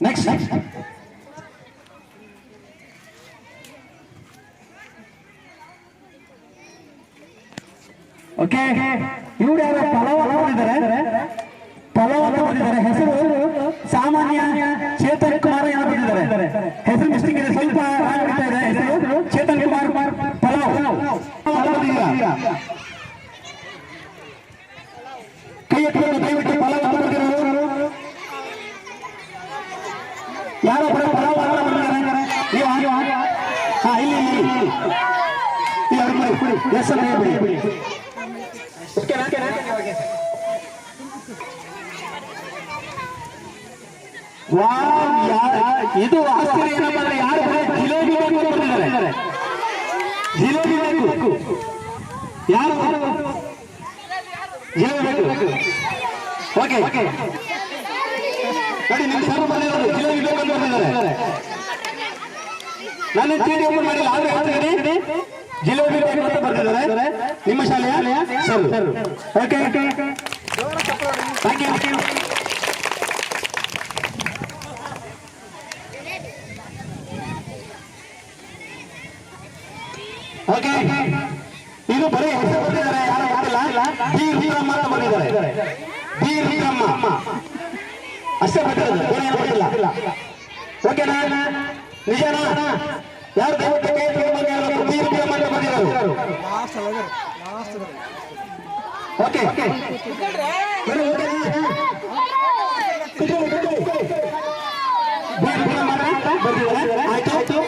Next okay ಇವ್ರು ಯಾರು ಪಲಾವ್ ಬಂದಿದ್ದಾರೆ ಪಲಾವ್ ಬಂದಿದ್ದಾರೆ ಹೆಸರು ಸಾಮಾನ್ಯ ಚೇತನ್ ಕುಮಾರ್ ಯಾರು ಬಂದಿದ್ದಾರೆ ಹೆಸರು ಮಿಸ್ಟೇಕ್ ಇದೆ ಸ್ವಲ್ಪ ಆಗ್ಬಿಡ್ತಾ ಇದೆ ಹೆಸರು ಚೇತನ್ ಕುಮಾರ್ ಪಲಾವ್ ಪಲಾವ್ ಬಂದಿದ್ದೀರಾ ಕೈ ಎತ್ಕೊಂಡು ದಯವಿಟ್ಟು ಪಲಾವ್ ಬಂದಿರೋರು ಯಾರೋ ಬರೋ ಪಲಾವ್ ಅಂತ ಬಂದಿದ್ದಾರೆ ನೀವು ಹಾಗೆ ಹಾ ಇಲ್ಲಿ ಇಲ್ಲಿ ಇಲ್ಲಿ ಈ ವಾವ್, ಯಾ- ಇದು ಆಶ್ಚರ್ಯ ಏನಪ್ಪ ಅಂದ್ರೆ ಯಾರು ಜಿಲೇಬಿ ಬೇಕು ಬಂದಿದ್ದಾರೆ ಜಿಲೇಬಿ ಬೇಕು. ಯಾರು? ಜಿಲೇಬಿ ಬೇಕು. ಓಕೆ ನೋಡಿ ನಿಮ್ಮ ಹೆಸರು ಬಂದಿರೋದು ಜಿಲೇಬಿ ಬೇಕು ಅಂತ ಬಂದಿದ್ದಾರೆ ನಾನು ಓಪನ್ ಮಾಡಿಲ್ಲ. ಆದ್ರೆ ಹೇಳ್ತೀನಿ. ಜಿಲೇಬಿ ಅಂತ ನಿಮ್ಮ ಶಾಲೆಯ? ಸರ್. ಓಕೆ ಥ್ಯಾಂಕ್ ಓಕೆ ಇದು ಬರೀ ಹೆಸರು ಬಂದಿದ್ದಾರೆ, ಯಾರು ಯಾರಿಲ್ಲ ಬಿ ವೀರಮ್ಮ ಅಂತ ಬಂದಿದ್ದಾರೆ. ಬಿ ಅಷ್ಟೇ ಏನು ಓಕೆನಾ ನಿಜನಾ? ಯಾರು ದಯವಿಟ್ಟು ಕೈ ಎತ್ಕೊಂಡು ಬನ್ನಿ ಯಾರು ಬಿ ವೀರಮ್ಮ ಅಂತ ಬಂದಿರೋರು ಓಕೆ ಬನ್ನಿ, ಓಕೆನಾ? ಕೂತ್ಕೊಳ್ಳಿ, ಕೂತ್ಕೊಳ್ಳಿ. ಬಿ ವೀರಮ್ಮ ಅಂತ ಬಂದಿದ್ದಾರೆ ಆಯ್ತು ಆಯ್ತು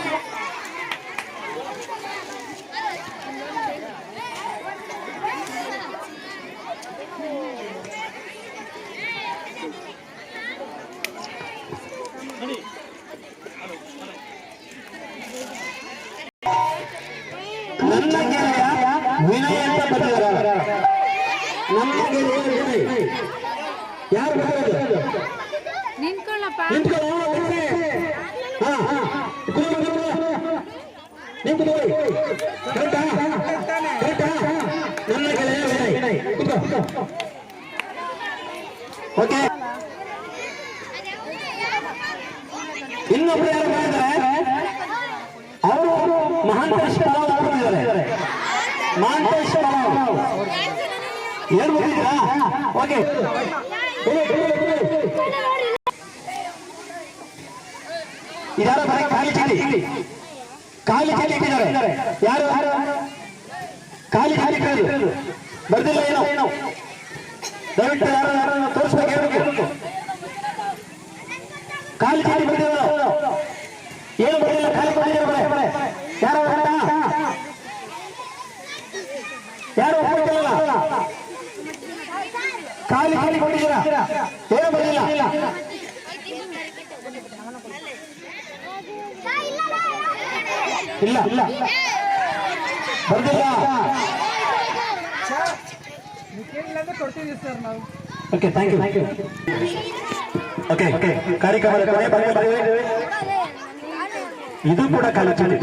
ನನ್ನ ಗೆಳೆಯ ವಿನಯ್ ಅಂತ ಬರ್ತಿದ್ದಾರೆ ನನ್ನ ಗೆಳೆಯ ವಿನಯ್ ಯಾರು ಬರೋದು ನಿಂತ್ಕೊಳ್ಳಪ್ಪ ನಿಂತ್ಕೊಳ್ಳೋ ವಿನಯ್. ಹಾ ಕುತ್ಕೊಳ್ಳಿ, ಕುತ್ಕೊಳ್ಳಿ. ನೀವು ಕುತ್ಕೊಳ್ಳಿ. ಕರೆಕ್ಟಾ? ಕರೆಕ್ಟಾ? ನನ್ನ ಗೆಳೆಯ ವಿನಯ್. ಓಕೆ ಇನ್ನೊಬ್ರು ಯಾರು ಬಂದಿದ್ದಾರೆ ಅವರು ಪಲಾವ್ ಅವರು ಮಾಂತೇಶ್ವರ ಏನ್ ಓಕೆ. ಇದಾರ ಬರೀ ಖಾಲಿ ಚೀಟಿ ಖಾಲಿ ಚೀಟಿ ಇಟ್ಟಿದ್ದಾರೆ. ಯಾರು? ಖಾಲಿ ಖಾಲಿ ಕೇಳಿ ಬರ್ದಿಲ್ಲ ಏನೋ. ಏನೋ ದಯವಿಟ್ಟು ಯಾರು ಯಾರು ತೋರಿಸ್ಬೇಕು, ಹೇಳ್ಬೇಕು. ಖಾಲಿ ಚೀಟಿ ಬರ್ದಿಲ್ಲ ಏನು ಬರ್ದಿಲ್ಲ, ಖಾಲಿ ಬರೇ. ಯಾರು? ಯಾರು ಒಪ್ಪಿಕೊಳ್ಳಲ್ಲ ಖಾಲಿ ಖಾಲಿ ಕೊಟ್ಟಿದ್ದೀರಾ ಏನು ಬರ್ದಿಲ್ಲ ಇಲ್ಲ ಇಲ್ಲ ಬರ್ದಿಲ್ಲ ಕೊಡ್ತೀವಿ ಸರ್ ನಾವು okay thank you thank you okay okay ಕಾರ್ಯಕ್ರಮದ ಕೊನೆ ಭಾಗ ಬಂದಿದೆ. ಇದು ಕೂಡ ಖಾಲಿ ಚೀಟಿ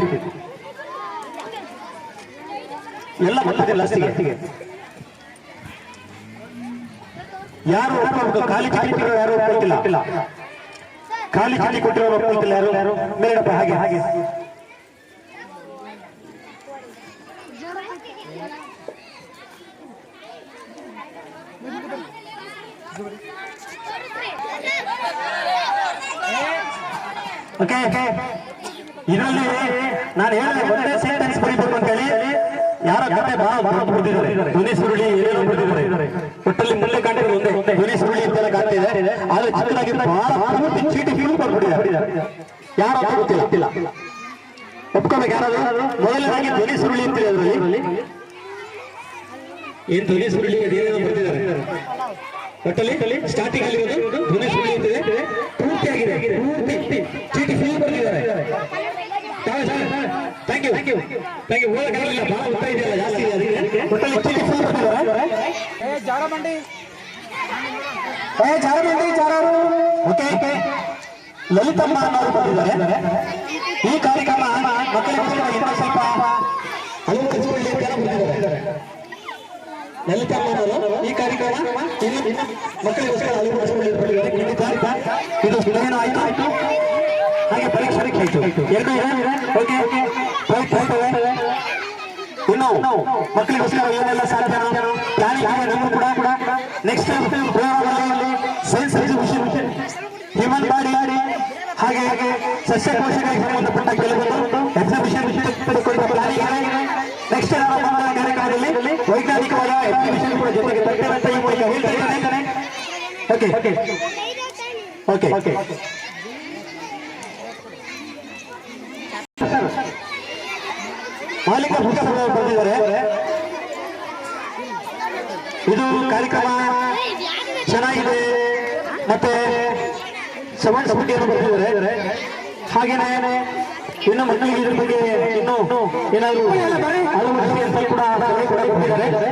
ಎಲ್ಲ ಬರ್ತದೆ ಲಾಸ್ಟಿಗೆ ಯಾರು ಖಾಲಿ ಕೊಟ್ಟಿರೋ ಯಾರು ಒಪ್ಕೊಳ್ತಿಲ್ಲ ಖಾಲಿ ಖಾಲಿ ಕೊಟ್ಟಿರೋ ಒಪ್ಕೊಳ್ತಿಲ್ಲ ಯಾರು ಯಾರು? ಮೇಡಪ್ಪ ಹಾಗೆ ಹಾಗೆ. ಓಕೆ ಇದರಲ್ಲಿ ನಾನು ಹೇಳಿದೆ, ಒಂದೇ ಸೆಂಟೆನ್ಸ್ ಬರೀಬೇಕು ಅಂತ ಹೇಳಿ ಯಾರ ಕತೆ ಬಹಳ ಬಹಳ ಬಿಡ್ತಿದ್ದಾರೆ ಧ್ವನಿ ಸುರುಳಿ ಏನೇನೋ ಬಿಡ್ತಿದ್ದಾರೆ ಒಟ್ಟಲ್ಲಿ ಮುಂದೆ ಕಾಣ್ತಿದೆ ಒಂದೇ. ಧ್ವನಿ ಸುರುಳಿ ಅಂತೆಲ್ಲ ಇದೆ. ಆದ್ರೆ ಚಿಕ್ಕದಾಗಿ ಬಹಳ ಪೂರ್ತಿ ಚೀಟಿ ಫೀಲ್ ಮಾಡ್ಬಿಟ್ಟಿದ್ದಾರೆ ಯಾರು ಅಂತ ಗೊತ್ತಿಲ್ಲ. ಒಪ್ಕೋಬೇಕು ಯಾರಾದ್ರು? ಮೊದಲನೇದಾಗಿ ಧ್ವನಿ ಸುರುಳಿ ಅಂತಿದೆ ಅದರಲ್ಲಿ ಏನ್ ಧ್ವನಿ ಸುರುಳಿ ಅದೇನೇನೋ ಬರ್ತಿದ್ದಾರೆ ಒಟ್ಟಲ್ಲಿ ಸ್ಟಾರ್ಟಿಂಗ್ ಅಲ್ಲಿ ಧ್ವನಿ ಸುರುಳಿ ಅಂತಿದೆ ಪೂರ್ತಿ ಆಗಿದೆ ಪೂರ್ತಿ ಚೀಟಿ ಫಿಲ್ ಬರ್ತಿದ್ದಾರೆ thank you thank you thank you ಓದಕ್ಕಾಗಲಿಲ್ಲ ಬಹಳ ಉತ್ತರ ಇದೆಯಲ್ಲ ಜಾಸ್ತಿ ಇದೆ ಅದಕ್ಕೆ ಒಟ್ಟಲ್ಲಿ ಚೀಟಿ ಫಿಲ್ ಬರ್ತಿದ್ದಾರೆ ಏ ಜಾರ ಬಂಡಿ ಏ ಜಾರಬಂಡಿ. ಜಾರರು ಓಕೆ ಓಕೆ. ಲಲಿತಮ್ಮ ಅನ್ನೋರು ಬಂದಿದ್ದಾರೆ. ಈ ಕಾರ್ಯಕ್ರಮ ಮಕ್ಕಳಿಗೋಸ್ಕರ ಇನ್ನೂ ಸ್ವಲ್ಪ ಅಳವಡಿಸಿಕೊಳ್ಳಿ ಅಂತ ಬಂದಿದ್ದಾರೆ. ಲಲಿತಮ್ಮ ಅನ್ನೋರು ಈ ಕಾರ್ಯಕ್ರಮ ಇನ್ನು ಇನ್ನು ಮಕ್ಕಳಿಗೋಸ್ಕರ ಅಳವಡಿಸಿಕೊಳ್ಳಿ ಅಂತ ಬಂದಿದ್ದಾರೆ. ಖಂಡಿತ ಇದು ಏನೋ ಆಯ್ತು. ಆಯ್ತು ಆಯ್ತು ಎರಡು ಇದೆ. ಓಕೆ ರೈಟ್ ಹೋಗ್ತವೆ ಇನ್ನು ಮಕ್ಕಳಿಗೋಸ್ಕರ ಏನೆಲ್ಲ ಸಾಧ್ಯ ಪ್ಲಾನಿಂಗ್ ಆಗಿದೆ ನಮಗೂ ಕೂಡ ಕೂಡ ನೆಕ್ಸ್ಟ್ ಪ್ರೋಗ್ರಾಮಲ್ಲಿ ಸೈನ್ಸ್ ಎಕ್ಸಿಬಿಷನ್ ಹ್ಯೂಮನ್ ಬಾಡಿ ಹಾಗೆ ಹಾಗೆ ಸಸ್ಯಕೋಶಗಳಿಗೆ ಸಂಬಂಧಪಟ್ಟ ಕೆಲವೊಂದು ಎಕ್ಸಿಬಿಷನ್ ಪ್ಲಾನಿಂಗ್ ಇದೆ. ನೆಕ್ಸ್ಟ್ ಕಾರ್ಯಕ್ರಮದಲ್ಲಿ ವೈಜ್ಞಾನಿಕವಾದ ಎಕ್ಸಿಬಿಷನ್ ಕೂಡ ಜೊತೆಗೆ ತಟ್ಟೆ ಅಂತ ಈ ಮೂಲಕ ಹೇಳ್ತಾ ಇದ್ದೇನೆ. ಓಕೆ ಓಕೆ ಓಕೆ ಮಾಲೀಕ ಪುಸ್ತಕ ಬರೆದಿದ್ದಾರೆ ಇದು ಕಾರ್ಯಕ್ರಮ ಚೆನ್ನಾಗಿದೆ ಮತ್ತೆ ಸಮಾಜ ಸಮಿತಿಯನ್ನು ಬರೆದಿದ್ದಾರೆ ಹಾಗೇನೇ ಇನ್ನು ಮಕ್ಕಳಿಗೆ ಇದ್ರ ಬಗ್ಗೆ ಇನ್ನು ಏನಾದ್ರು ಅಳವಡಿಕೆ ಕೂಡ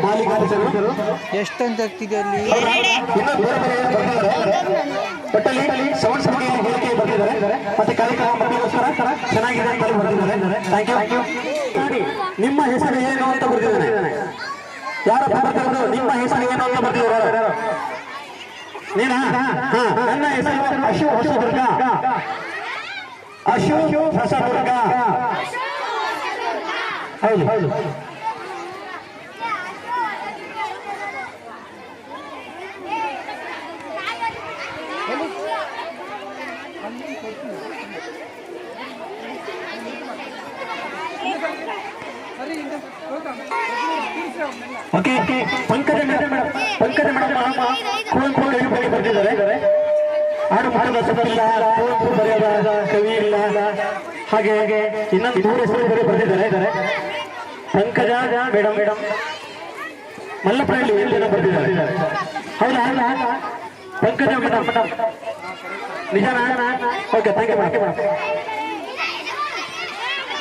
ಮಾಲೀಕ ಪುಸ್ತಕರು ಎಷ್ಟಂತ ಆಗ್ತಿದೆ ಅಲ್ಲಿ? ಇನ್ನು ಬೇರೆ ಬೇರೆ ಬರ್ತಿದ್ದಾರೆ. ಒಟ್ಟಲ್ಲಿ ಸೌಂಡ್ ಸಮಿತಿ ಹೇಳಿಕೆ ಬರ್ತಿದ್ದಾರೆ. ಮತ್ತೆ ಕಾರ್ಯಕ್ರಮ ಮಕ್ಕಳಿಗೋಸ್ಕರ ಚೆನ್ನಾಗಿದೆ ಅಂತ ಬರ್ತಿದ್ದಾರೆ. ಥ್ಯಾಂಕ್ ಯು ನೋಡಿ ನಿಮ್ಮ ಹೆಸರು ಏನು ಅಂತ ಬರ್ತಿದ್ದಾನೆ ಯಾರ ಬರ್ತಿರೋದು ನಿಮ್ಮ ಹೆಸರು ಏನು ಅಂತ ಬರ್ತಿದ್ದಾರೆ ನೀನಾ? ಹಾ. ನನ್ನ ಹೆಸರು ಅಶು ಹೊಸದುರ್ಗ. ಅಶು ಹೊಸದುರ್ಗ. ಹೌದು. ಹೌದು. Thank you. Okay okay. Pankaja madam Pankaja madam Kuvempu ಕವಿ ಬಗ್ಗೆ ಬರ್ತಿದ್ದಾರೆ ಹಾಡು ಮಾಡುವ ಸಭೆಯಿಲ್ಲ ಕುವೆಂಪು ಬರೆಯೋದ ಕವಿ ಇಲ್ಲ. ಹಾಗೆ ಹಾಗೆ. ಇನ್ನೊಂದು ಮೂರು ಹೆಸರು ಬೇರೆ ಬರ್ತಿದ್ದಾರೆ ಪಂಕಜ, ಮೇಡಮ್ ಮೇಡಮ್. ಮಲ್ಲಪ್ಪನಹಳ್ಳಿ ಏಳು ಜನ ಬರ್ತಿದ್ದಾರೆ ಹೌದಾ ಹೌದಾ? Pankaja madam madam. ನಿಜ ಓಕೆ ಥ್ಯಾಂಕ್ ಯು ಮೇಡಮ್